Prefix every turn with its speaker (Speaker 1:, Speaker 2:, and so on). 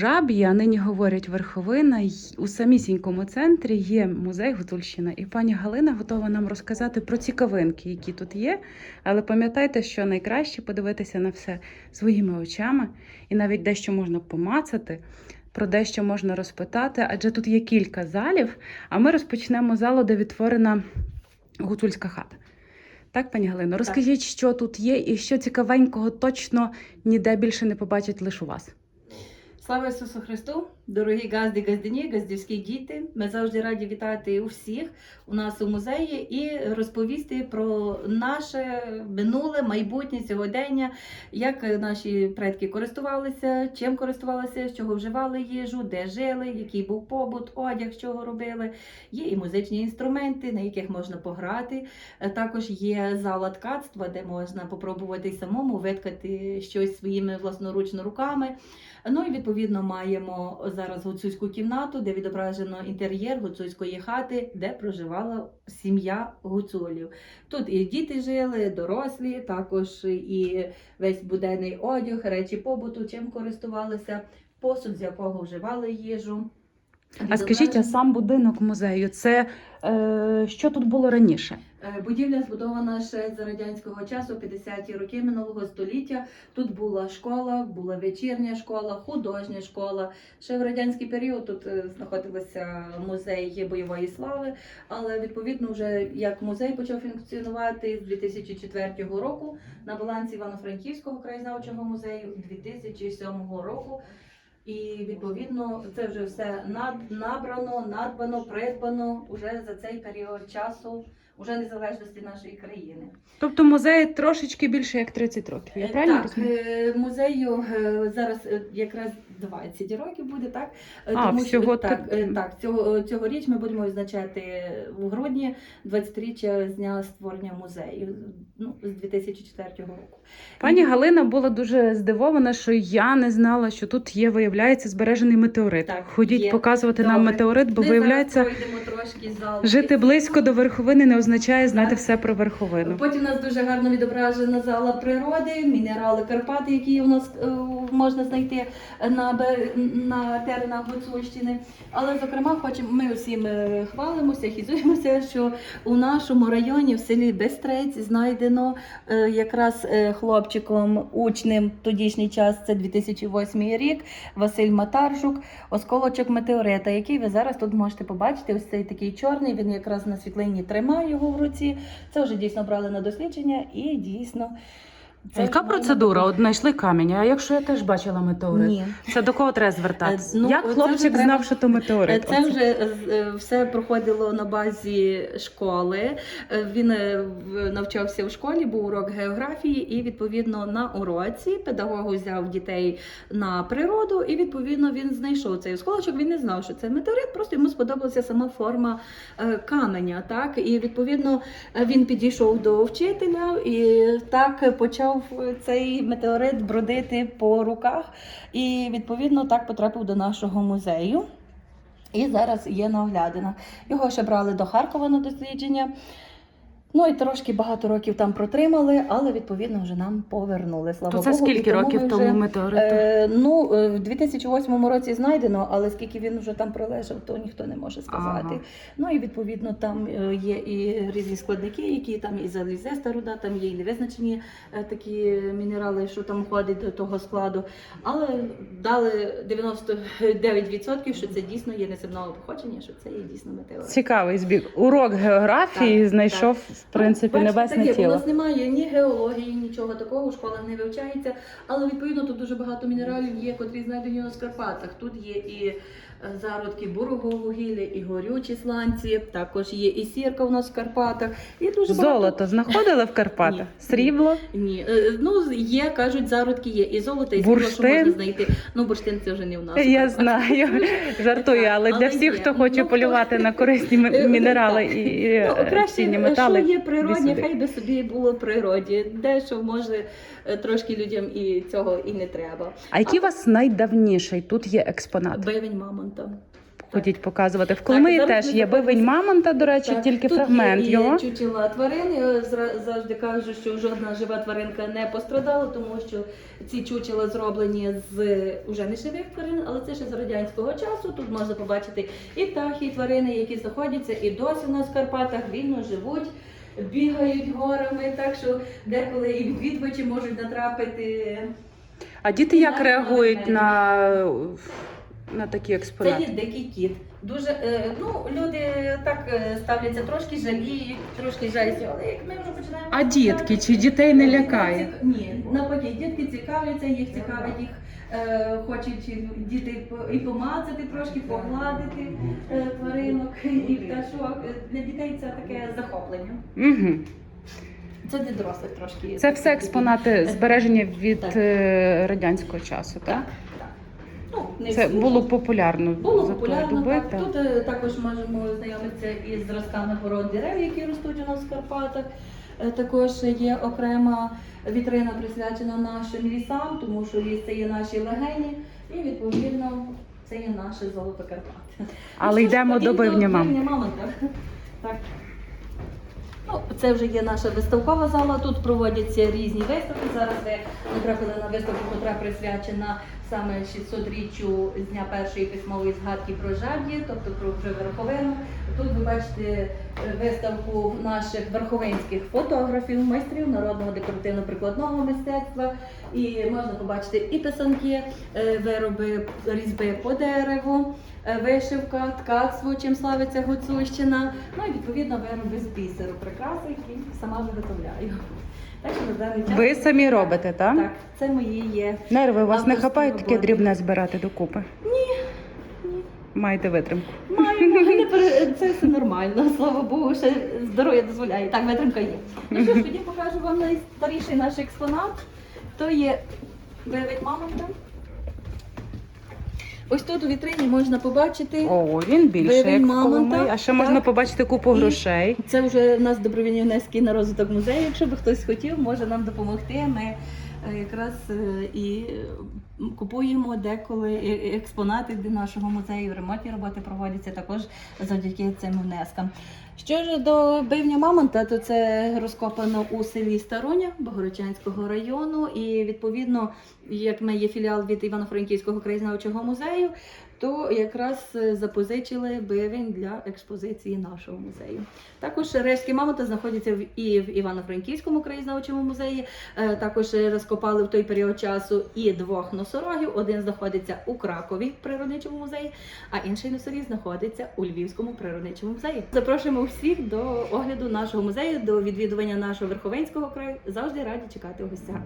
Speaker 1: Жаб'ї, а нині говорять Верховина. У самісінькому центрі є музей Гуцульщина. І пані Галина готова нам розказати про цікавинки, які тут є. Але пам'ятайте, що найкраще подивитися на все своїми очами, і навіть дещо можна помацати, про дещо можна розпитати, адже тут є кілька залів. А ми розпочнемо залу, де відтворена гуцульська хата. Так, пані Галино, розкажіть, що тут є і що цікавенького точно ніде більше не побачать лише у вас.
Speaker 2: Слава Ісусу Христу! Дорогі газди, газдині, газдівські діти. Ми завжди раді вітати усіх у нас у музеї і розповісти про наше минуле, майбутнє сьогодення, як наші предки користувалися, чим користувалися, з чого вживали їжу, де жили, який був побут, одяг, з чого робили. Є і музичні інструменти, на яких можна пограти. Е, Також є зала ткацтва, де можна попробувати самому виткати щось своїми власноручно руками. Ну і відповідно маємо зараз гуцульську кімнату, де відображено інтер'єр гуцульської хати, де проживала сім'я гуцулів. Тут і діти жили, дорослі, також і весь буденний одяг, речі побуту, чим користувалися, посуд, з якого вживали їжу.
Speaker 1: А скажіть, а сам будинок музею це е, що тут було раніше?
Speaker 2: Е, Будівля збудована ще за радянського часу, 50-ті роки минулого століття. Тут була школа, була вечірня школа, художня школа. Ще в радянський період тут е, знаходився музей бойової слави. Але відповідно, вже як музей почав функціонувати з 2004 року на балансі Івано-Франківського краєзнавчого музею 2007 року. І відповідно це вже все над, набрано, надбано, придбано уже за цей період часу, уже незалежності нашої країни.
Speaker 1: Тобто музей трошечки більше як 30 років. Я
Speaker 2: Е,
Speaker 1: правильно розумію?
Speaker 2: е, музею е, зараз якраз 20 років буде, так? Е,
Speaker 1: А, всього
Speaker 2: так,
Speaker 1: так.
Speaker 2: е, так, цього, цьогоріч ми будемо відзначати в грудні 23-річчя з дня створення музею ну, з 2004 року.
Speaker 1: Пані
Speaker 2: І-
Speaker 1: Галина була дуже здивована, що я не знала, що тут є, виявляється, збережений метеорит.
Speaker 2: Так,
Speaker 1: Ходіть
Speaker 2: є.
Speaker 1: показувати нам метеорит, бо
Speaker 2: Ми
Speaker 1: виявляється,
Speaker 2: трошки зал.
Speaker 1: жити близько до верховини не означає знати
Speaker 2: Так.
Speaker 1: все про верховину.
Speaker 2: Потім у нас дуже гарно відображена зала природи, мінерали Карпати, які у нас е, можна знайти на, бе- на теренах Гуцульщини. Але, зокрема, хочемо, ми усім е, хвалимося, хізуємося, що у нашому районі, в селі Бестрець, знайдено е, якраз е, хлопчиком, учнем тодішній час, це 2008 рік, Василь Матаржук, осколочок метеорита, який ви зараз тут можете побачити. Ось цей такий чорний, він якраз на світлині тримає його в руці. Це вже дійсно брали на дослідження і дійсно.
Speaker 1: А яка процедура? От знайшли камінь, а якщо я теж бачила метеорит?
Speaker 2: Ні.
Speaker 1: Це до кого треба звертатися?
Speaker 2: Е, ну,
Speaker 1: Як хлопчик
Speaker 2: треба-
Speaker 1: знав, що то метеорит?
Speaker 2: Це
Speaker 1: Оце.
Speaker 2: вже е, все проходило на базі школи. Е, Він е, в- навчався в школі, був урок географії, і відповідно на уроці педагог взяв дітей на природу, і відповідно він знайшов цей осколочок. Він не знав, що це метеорит, просто йому сподобалася сама форма е, каменя. Так і відповідно е, він підійшов до вчителя і так почав цей метеорит бродити по руках. І відповідно так потрапив до нашого музею. І зараз є на оглядинах. Його ще брали до Харкова на дослідження. Ну і трошки багато років там протримали, але відповідно вже нам повернули. Слава
Speaker 1: То це
Speaker 2: Богу.
Speaker 1: скільки
Speaker 2: тому
Speaker 1: років
Speaker 2: ми
Speaker 1: тому
Speaker 2: вже,
Speaker 1: метеориту?
Speaker 2: Е, ну, е, в 2008 році знайдено, але скільки він вже там пролежав, то ніхто не може сказати.
Speaker 1: Ага.
Speaker 2: Ну і відповідно там е, є і різні складники, які там і залізеста руда, там є і невизначені е, такі мінерали, що там входять до того складу. Але дали 99%, що це дійсно є неземного походження, що це є дійсно метеорит.
Speaker 1: Цікавий збіг. Урок географії
Speaker 2: Так,
Speaker 1: знайшов, в принципі,
Speaker 2: бачите,
Speaker 1: небесне
Speaker 2: таке, У нас немає ні геології, нічого такого, у школах не вивчається. Але відповідно тут дуже багато мінералів є, котрі знайдені у нас в Карпатах. Тут є і е, зародки бурового вугілля, і горючі сланці, також є і сірка у нас в Карпатах. І дуже
Speaker 1: Золото знаходили в Карпатах? Срібло?
Speaker 2: Ні, е, ну є, кажуть, зародки є. І золото, і срібло, що можна знайти. Ну, бурштин це вже не в нас.
Speaker 1: Я знаю, жартую, але для всіх, хто хоче
Speaker 2: Ну,
Speaker 1: полювати на корисні
Speaker 2: Е,
Speaker 1: мінерали і
Speaker 2: Ну,
Speaker 1: е, цінні метали.
Speaker 2: Є природні, хай би собі було в природі. Дещо може е, трошки людям і цього і не треба.
Speaker 1: А який у вас найдавніший тут є експонат?
Speaker 2: Бивень мамонта.
Speaker 1: ходіть показувати. В Коломиї
Speaker 2: зараз
Speaker 1: теж є бивень мамонта, до речі,
Speaker 2: Так,
Speaker 1: тільки
Speaker 2: тут
Speaker 1: фрагмент
Speaker 2: є
Speaker 1: його.
Speaker 2: І чучела тварин. Я зра- завжди кажу, що жодна жива тваринка не пострадала, тому що ці чучела зроблені з уже не живих тварин, але це ще з радянського часу. Тут можна побачити і птахи, і тварини, які знаходяться і досі у нас в Карпатах, вільно живуть. Бігають горами, так що деколи і відвідувачі можуть натрапити.
Speaker 1: А діти як
Speaker 2: на
Speaker 1: реагують на, на такі
Speaker 2: Це є дикий кіт. Дуже е, ну люди так е, ставляться трошки жаліють, трошки жалються, але як ми вже починаємо.
Speaker 1: А дітки чи дітей не лякає?
Speaker 2: Ні, навпаки, дітки цікавляться, їх цікавить їх. Е, хочуть діти і помацати трошки, погладити е, тваринок і пташок. Для дітей це таке захоплення.
Speaker 1: Угу.
Speaker 2: Це для дорослих трошки.
Speaker 1: Це все експонати збереження від
Speaker 2: Так.
Speaker 1: радянського часу? Так,
Speaker 2: так. Ну, не
Speaker 1: Це
Speaker 2: всі,
Speaker 1: було популярно
Speaker 2: Було
Speaker 1: за тої
Speaker 2: популярно.
Speaker 1: доби.
Speaker 2: Так.
Speaker 1: так.
Speaker 2: Тут е, також можемо знайомитися із зразками пород дерев, які ростуть у нас в Карпатах. Е, Також є окрема вітрина присвячена нашим лісам, тому що ліс це є наші легені, і відповідно це є наше золото Карпат.
Speaker 1: Але
Speaker 2: Ну,
Speaker 1: йдемо до бивня мам.
Speaker 2: Так. Ну, це вже є наша виставкова зала. Тут проводяться різні виставки. Зараз ви натрапили на виставку, яка присвячена саме 600-річчю з дня першої письмової згадки про жаб'ї, тобто про вже верховину. Тут ви бачите е, виставку наших верховинських фотографів, майстрів народного декоративно-прикладного мистецтва. І можна побачити і писанки, е, вироби різьби по дереву, е, вишивка, ткацтво, чим славиться Гуцульщина. Ну і відповідно вироби з бісеру, прикраси, які сама виготовляю. Так що на даний час
Speaker 1: Ви самі робите, так?
Speaker 2: так, це мої є.
Speaker 1: Нерви у вас не хапають таке
Speaker 2: роботи.
Speaker 1: дрібне збирати докупи?
Speaker 2: Ні.
Speaker 1: Маєте витримку.
Speaker 2: Маємо, не пере- це все нормально. Слава Богу, ще здоров'я дозволяє. Так, витримка є. Ну що ж, тоді покажу вам найстаріший наш експонат. То є бивень мамонта. Ось тут у вітрині можна побачити.
Speaker 1: О, він більше, як
Speaker 2: мамонта,
Speaker 1: А ще можна побачити купу
Speaker 2: І-
Speaker 1: грошей.
Speaker 2: Це вже в нас добровільні внески на розвиток музею. Якщо би хтось хотів, може нам допомогти. Ми якраз е, і е, купуємо деколи е- експонати для нашого музею. Ремонтні роботи проводяться також завдяки цим внескам. Що ж до бивня Мамонта, то це розкопано у селі Староня Богородчанського району. І відповідно, як ми є філіал від Івано-Франківського краєзнавчого музею, то якраз е, запозичили бивень для експозиції нашого музею. Також рештки мамонта знаходяться в і в Івано-Франківському краєзнавчому музеї. Е, Також розкопали в той період часу і двох носорогів. Один знаходиться у Кракові природничому музеї, а інший носоріг знаходиться у Львівському природничому музеї. Запрошуємо всіх до огляду нашого музею, до відвідування нашого Верховенського краю. Завжди раді чекати у гостях.